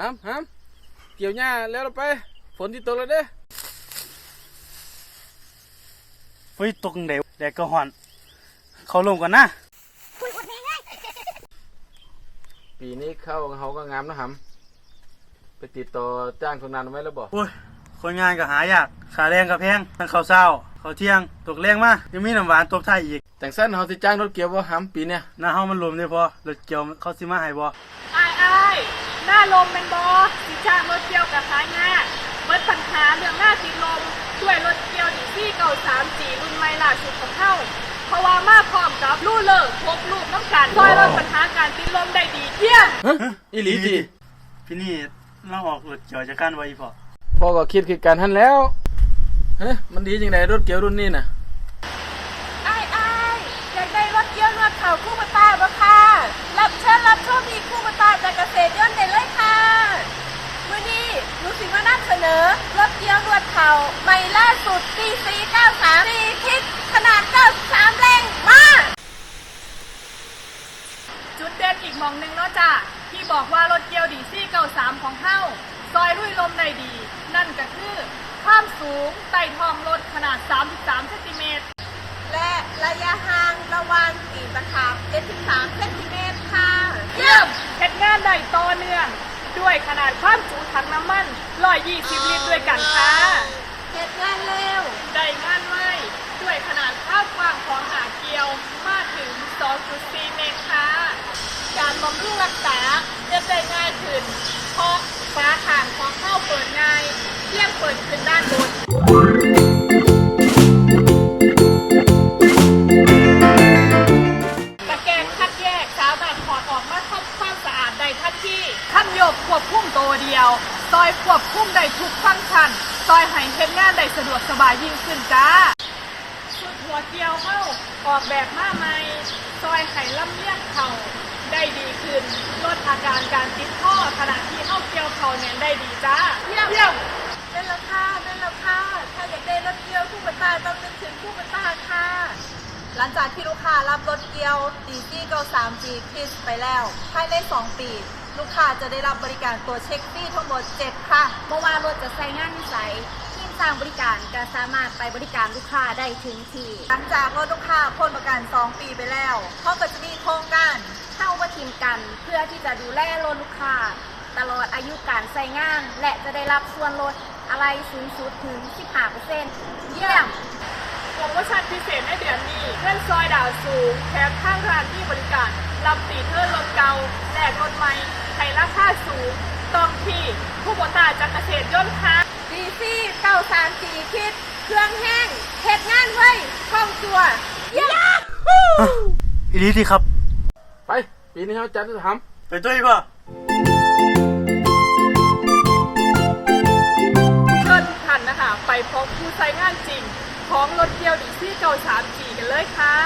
หามหามเกี่ยวหญ้าแล้วเราไป ฝนที่ตกแล้วเด้เฮ้ยตกจั่งใดแดดก็ฮ้อน เข้าลงก่อนนะปีนี้เข้าเขาก็งามนะหำไปติดต่อจ้างคนงานไว้แล้วบอกโอ้ยคนงานก็หายากขาแรงก็แพงทั้งข้าวเช้าข้าวเที่ยงตกแรงมายังมีน้ำหวานตบท้ายอีกแต่งสั้นเขาสิจ้างรถเกี่ยวบ่หำปีเนี่ยหน้าเฮามันรวมได้พอรถเกี่ยวเขาสิมาให้บ่อายอาย หน้าลมเป็นบอสิจ้างรถเกี่ยวกับขายง่ายเบิดปัญหาเรื่องหน้าติดลมด้วยรถเกี่ยวดีที่เก่าสามจีรุ่นใหม่ล่าสุดของเฮาเพราะว่ามาพร้อมกับลู่เลิกพกลูกน้ำกันซอยลดปัญหาการติดลมได้ดีเยี่ยมฮะอีหลีจีพี่นี่เราออกรถเกี่ยวจากกันไว้พอพ่อก็คิดคือการทันแล้วเฮ้ยมันดีจังไดรถเกี่ยวรุ่นนี้น่ะอายอายอยากได้รถเกี่ยวนวดเข่าคู่มาตาบ่ค่ะ รับเชิญรับโชคดีคู่มาตาจากเกษตรยนต์ได้เลยค่ะมื่อนี้หนูสิมานำเสนอ รถเกี่ยวนวดเข่าให ม่ล่าสุด DC 93ดีทิศขนาด 93 แรงมาก จุดเด่นอีกหมองหนึ่งเนาะจ้ะที่บอกว่ารถเกียวดีซี่เก่าสามของเฮ้าซอยลุยลมได้ดี นั่นก็คือความสูงไต่ทองรถขนาด 33เซนติเมตรและระยะห่างระหว่างตีนตะขาบ73เซนติเมตรค่ะเยี่ยมเฮ็ดงานได้ต่อเนื่อง ด้วยขนาดความจุถังน้ำมัน 120 ลิตรด้วยกันค่ะ เฮ็ดงานเร็ว ได้งานไวด้วยขนาดภาพกว้างของหาเกียวมากถึง 2.4 เมตรค่ะ การบำรุงรักษาจะได้ง่ายขึ้น เพราะฟ้าถ่านของเข้าเปิดง่ายเที่ยงเปิดขึ้นด้านบน ซอยควบคุมได้ทุกฟังก์ชัน ซอยให้เฮ็ดงานได้สะดวกสบายยิ่งขึ้นจ้าชุดหัวเกียวเข้าออกแบบมาใหม่ ซอยไข่ลำเลียงเข่าได้ดีขึ้นลดอาการการติดข้อขณะที่เข้าเกียวเข่าเนี่ยได้ดีจ้าเยี่ยม หลังจากที่ลูกค้ารับรถเกียวดีจี้เกา 3G คริสไปแล้วภายใน 2 ปี ลูกค้าจะได้รับบริการตัวเช็คฟรีทั้งหมด 7ค่ะบ่อว่ารถจะใช้งานนิสัยทีมสร้างบริการก็สามารถไปบริการลูกค้าได้ถึงที่ หลังจากรถลูกค้าพ้นประกัน 2 ปีไปแล้วเขาก็จะมีโครงการเข้ามาทีมกัน เพื่อที่จะดูแลรถลูกค้า ตลอดอายุการใช้งาน และจะได้รับส่วนลดอะไรสูงสุดถึง 15%เยี่ยม โปรโมชั่นพิเศษ ในเดือนนี้เพื่อนซอยดาวสูงแถมข้างร้านที่บริการรับตีเทอร์รถเก่าแลกรถใหม่ให้ราคาสูงต้องที่ผู้บริการจากเกษตรยนต์ค่ะดีซี่เก้าสามสี่คิด เครื่องแห้งเฮ็ดงานไว้คล่องตัวเยี่ยมอีหลีที่ครับ ไปปีนี้เขาจัดหำไปด้วยพ่อ เลยค่ะ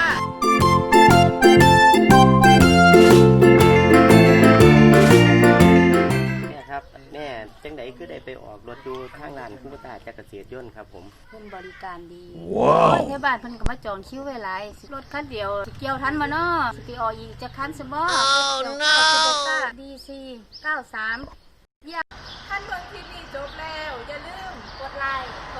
แม่ครับแม่จังไดคือได้ไปออกรถดูทางร้านคุ้มตาจากเกษตรยนต์ครับผม เพิ่นบริการดีว้าวในบ้านเพิ่นก็มาจองคิวไว้หลายสิรถคันเดียวสิเกี่ยวทันบ่เนาะสิไปออกอีกจะคันซะบ่ oh no ดีซี93ท่านเบิ่งคลิปนี้จบแล้ว อย่าลืมกดไลค์